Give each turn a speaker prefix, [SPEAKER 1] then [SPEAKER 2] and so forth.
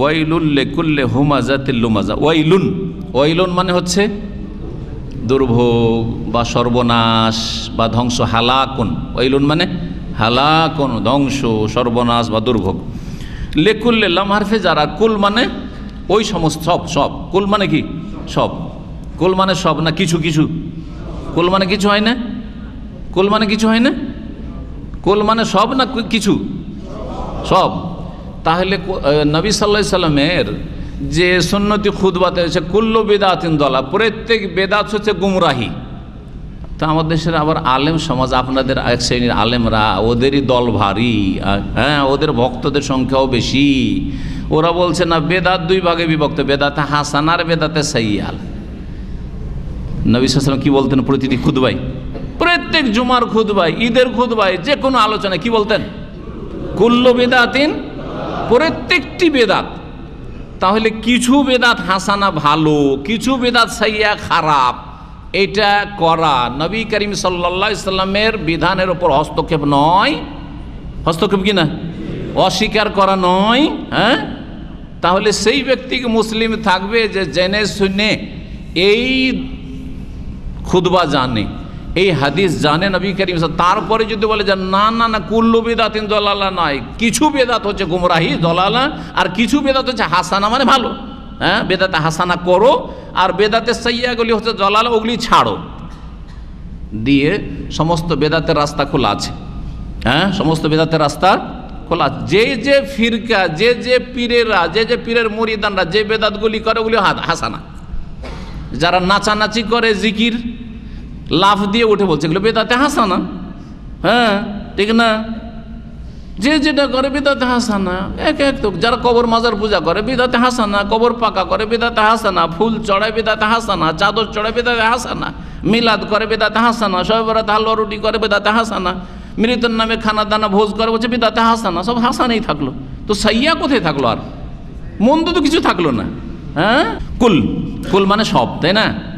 [SPEAKER 1] ওয়াইলুল্লে কুল্লে হুমাজা তিল্লুমাজা ওয়াইলুন ওয়াইলুন মানে হচ্ছে দুর্ভোগ বা সর্বনাশ বা ধ্বংস, হালাকুন। ওয়াইলুন মানে হালাকুন, ধ্বংস, সর্বনাশ বা দুর্ভোগ। লেকুল্লে লামহারফে যারা, কুল মানে ওই সমস্ত সব সব। কুল মানে কি? সব। কুল মানে সব না কিছু কিছু? কুল মানে কিছু হয় না? কুল মানে কিছু হয় না? কুল মানে সব না কিছু? সব। তাহলে নবী সাল্লা সাল্লামের যে সুন্নতি খুদবাতে হচ্ছে কুল্লু বেদাতিন দলা প্রত্যেক বেদাত হচ্ছে গুমরাহি। তা আমাদের দেশের আবার আলেম সমাজ, আপনাদের এক শ্রেণির আলেমরা, ওদেরই দল ভারী হ্যাঁ ওদের ভক্তদের সংখ্যাও বেশি। ওরা বলছে, না, বেদাত দুই ভাগে বিভক্ত, বেদাতে হাসান আর বেদাতে সাইয়াল। নবী সাল্লাম কি বলতেন প্রতিটি খুদবাই প্রত্যেক জুমার খুদবাই ঈদের খুদবাই যে কোনো আলোচনায় কি বলতেন? কুল্লু বেদাতিন প্রত্যেকটি বেদাত। তাহলে কিছু বেদাত হাসানা ভালো, কিছু বেদাত সাইয়া খারাপ। এটা করা নবী করিম সাল্লা ইসলামের বিধানের ওপর হস্তক্ষেপ নয়। হস্তক্ষেপ কি না? অস্বীকার করা নয় হ্যাঁ? তাহলে সেই ব্যক্তিকে মুসলিম থাকবে যে জেনে শুনে এই খুদবা জানে? এই হাদিস জানে নবী করিম। তারপরে যদি বলে যে, না না না, কুল্লু বেদাতিন দলালা নয়। কিছু বেদাত হচ্ছে গুমরাহি, দলালা, আর কিছু বেদাত হচ্ছে হাসানা মানে ভালো। হ্যাঁ বেদাতে হাসানা করো, আর বেদাতে সাইয়াগুলি হচ্ছে দলালা, ওগুলি ছাড়ো। দিয়ে সমস্ত বেদাতের রাস্তা খোলা আছে। হ্যাঁ সমস্ত বেদাতের রাস্তা খোলা। যে যে ফিরকা, যে যে পীরেরা, যে যে পীরের মরিদানরা, যে বেদাতগুলি করে, ওগুলি হাসানা। যারা নাচানাচি করে জিকির লাফ দিয়ে উঠে বলছে, এগুলো বেদাতে হাসানা। হ্যাঁ ঠিক না? যে যেটা করে বেদাতে হাসানা, এক এক তো যারা কবর মাজার পূজা করে, বিদাতে হাসানা, কবর পাকা করে, বেদাতে হাসানা, ফুল চড়ায় বেদাতে হাসানা, চাদর চড়ায় বেদাতে হাসানা, মিলাদ করে বেদাতে হাসানা সবাই বরাত হালুয়া রুটি করে বেদাতে হাসানা, মৃতের নামে খানা দানা ভোজ করে বলছে, বেদাতে হাসানা, সব হাসানেই থাকল। তো সাইয়া কোথায় থাকল আর? মন্দ তো কিছু থাকল না। হ্যাঁ? কুল কুল মানে সব, তাই না?